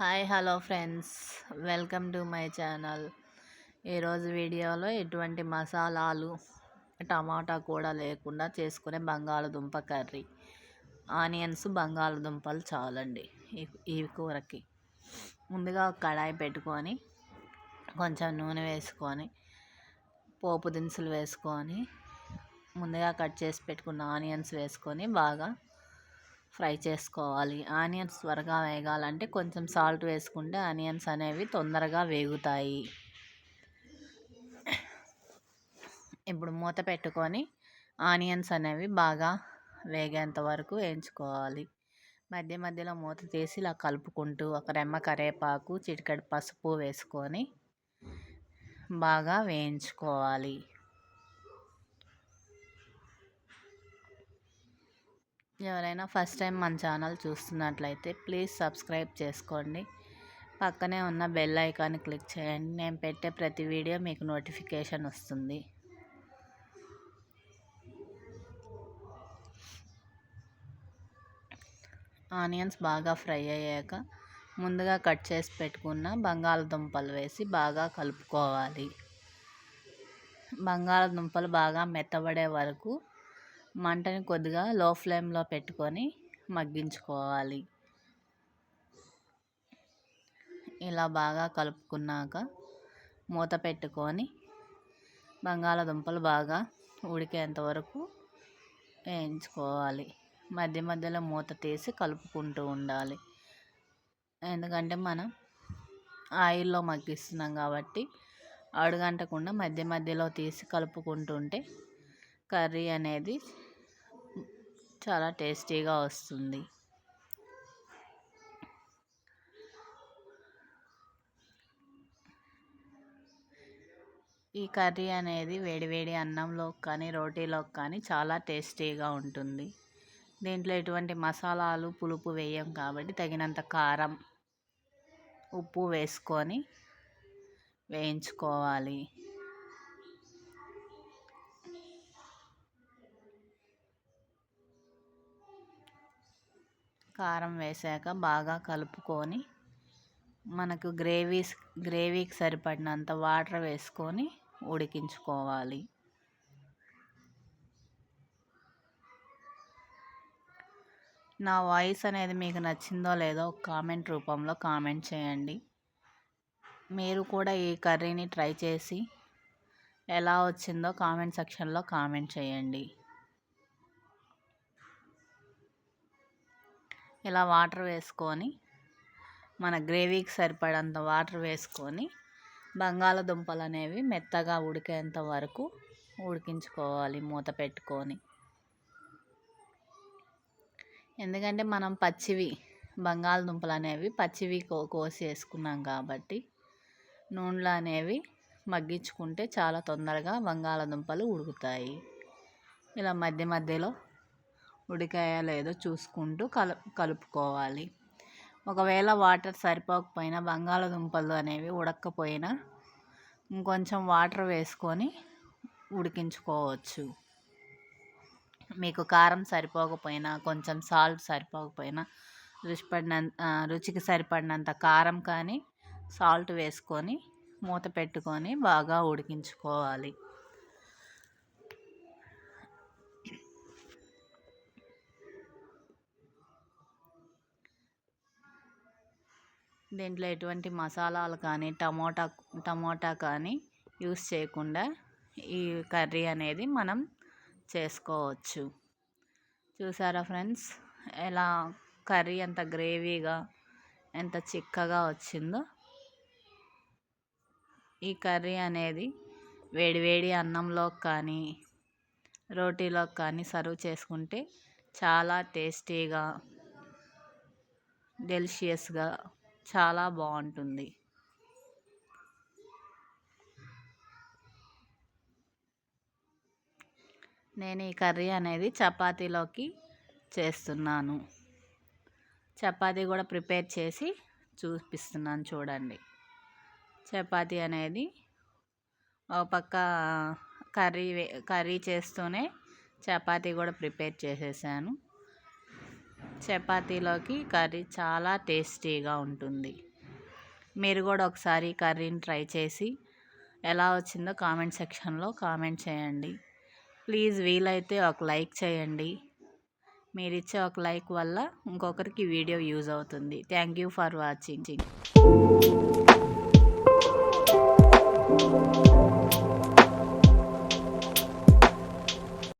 Hi hello friends. Welcome to my channel. ఈరోజు వీడియోలో ఎటువంటి మసాలాలు టమాటా కూడా లేకుండా చేసుకునే బంగాళదుంప కర్రీ. ఆనియన్స్ బంగాళదుంపలు చాలండి ఈ ఈ కూరకి. ముందుగా ఒక కడాయి పెట్టుకొని కొంచెం నూనె వేసుకొని పోపు దినుసులు వేసుకొని ముందుగా కట్ చేసి పెట్టుకున్న ఆనియన్స్ వేసుకొని బాగా ఫ్రై చేసుకోవాలి. ఆనియన్స్ త్వరగా వేగాలంటే కొంచెం సాల్ట్ వేసుకుంటే ఆనియన్స్ అనేవి తొందరగా వేగుతాయి. ఇప్పుడు మూత పెట్టుకొని ఆనియన్స్ అనేవి బాగా వేగేంత వరకు వేయించుకోవాలి. మధ్య మధ్యలో మూత తీసి ఇలా కలుపుకుంటూ ఒక రెమ్మ కరేపాకు చిటికడి పసుపు వేసుకొని బాగా వేయించుకోవాలి. ఎవరైనా ఫస్ట్ టైం మన ఛానల్ చూస్తున్నట్లయితే ప్లీజ్ సబ్స్క్రైబ్ చేసుకోండి. పక్కనే ఉన్న బెల్ ఐకాన్ క్లిక్ చేయండి. నేను పెట్టే ప్రతి వీడియో మీకు నోటిఫికేషన్ వస్తుంది. ఆనియన్స్ బాగా ఫ్రై అయ్యాక ముందుగా కట్ చేసి పెట్టుకున్న బంగాళదుంపలు వేసి బాగా కలుపుకోవాలి. బంగాళదుంపలు బాగా మెత్తబడే వరకు మంటని కొద్దిగా లో ఫ్లేమ్లో పెట్టుకొని మగ్గించుకోవాలి. ఇలా బాగా కలుపుకున్నాక మూత పెట్టుకొని బంగాళదుంపలు బాగా ఉడికేంత వరకు వేయించుకోవాలి. మధ్య మధ్యలో మూత తీసి కలుపుకుంటూ ఉండాలి. ఎందుకంటే మనం ఆయిల్లో మగ్గిస్తున్నాం కాబట్టి అడుగంటకుండా మధ్య మధ్యలో తీసి కలుపుకుంటుంటే కర్రీ అనేది చాలా టేస్టీగా వస్తుంది. ఈ కర్రీ అనేది వేడివేడి అన్నంలో కానీ రోటీలో కానీ చాలా టేస్టీగా ఉంటుంది. దీంట్లో ఎటువంటి మసాలాలు పులుపు వేయం కాబట్టి తగినంత కారం ఉప్పు వేసుకొని వేయించుకోవాలి. కారం వేసాక బాగా కలుపుకొని మనకు గ్రేవీస్ గ్రేవీకి సరిపడినంత వాటర్ వేసుకొని ఉడికించుకోవాలి. నా వాయిస్ అనేది మీకు నచ్చిందో లేదో కామెంట్ రూపంలో కామెంట్ చేయండి. మీరు కూడా ఈ కర్రీని ట్రై చేసి ఎలా వచ్చిందో కామెంట్ సెక్షన్లో కామెంట్ చేయండి. ఇలా వాటర్ వేసుకొని మన గ్రేవీకి సరిపడంత వాటర్ వేసుకొని బంగాళదుంపలు అనేవి మెత్తగా ఉడికేంత వరకు ఉడికించుకోవాలి మూత పెట్టుకొని. ఎందుకంటే మనం పచ్చివి బంగాళదుంపలు అనేవి పచ్చివి కో కోసి వేసుకున్నాం కాబట్టి నూనెలు అనేవి మగ్గించుకుంటే చాలా తొందరగా బంగాళదుంపలు ఉడుకుతాయి. ఇలా మధ్య మధ్యలో ఉడికాయా లేదో చూసుకుంటూ కలు కలుపుకోవాలి. ఒకవేళ వాటర్ సరిపోకపోయినా బంగాళదుంపలు అనేవి ఉడకపోయినా ఇంకొంచెం వాటర్ వేసుకొని ఉడికించుకోవచ్చు. మీకు కారం సరిపోకపోయినా కొంచెం సాల్ట్ సరిపోకపోయినా రుచి పడినంత రుచికి సరిపడినంత కారం కానీ సాల్ట్ వేసుకొని మూత పెట్టుకొని బాగా ఉడికించుకోవాలి. దీంట్లో ఎటువంటి మసాలాలు కానీ టమోటా టమోటా కానీ యూస్ చేయకుండా ఈ కర్రీ అనేది మనం చేసుకోవచ్చు. చూసారా ఫ్రెండ్స్? ఎలా కర్రీ ఎంత గ్రేవీగా ఎంత చిక్కగా వచ్చిందో. ఈ కర్రీ అనేది వేడివేడి అన్నంలో కానీ రోటీలో కానీ సర్వ్ చేసుకుంటే చాలా టేస్టీగా డెలిషియస్గా చాలా బాగుంటుంది. నేను ఈ కర్రీ అనేది చపాతీలోకి చేస్తున్నాను. చపాతీ కూడా ప్రిపేర్ చేసి చూపిస్తున్నాను చూడండి. చపాతీ అనేది ఒక పక్క కర్రీ కర్రీ చేస్తూనే చపాతీ కూడా ప్రిపేర్ చేసేసాను. చపాతీలోకి కర్రీ చాలా టేస్టీగా ఉంటుంది. మీరు కూడా ఒకసారి కర్రీని ట్రై చేసి ఎలా వచ్చిందో కామెంట్ సెక్షన్లో కామెంట్ చేయండి. ప్లీజ్ వీలైతే ఒక లైక్ చేయండి. మీరు ఇచ్చే ఒక లైక్ వల్ల ఇంకొకరికి వీడియో యూజ్ అవుతుంది. Thank you for watching.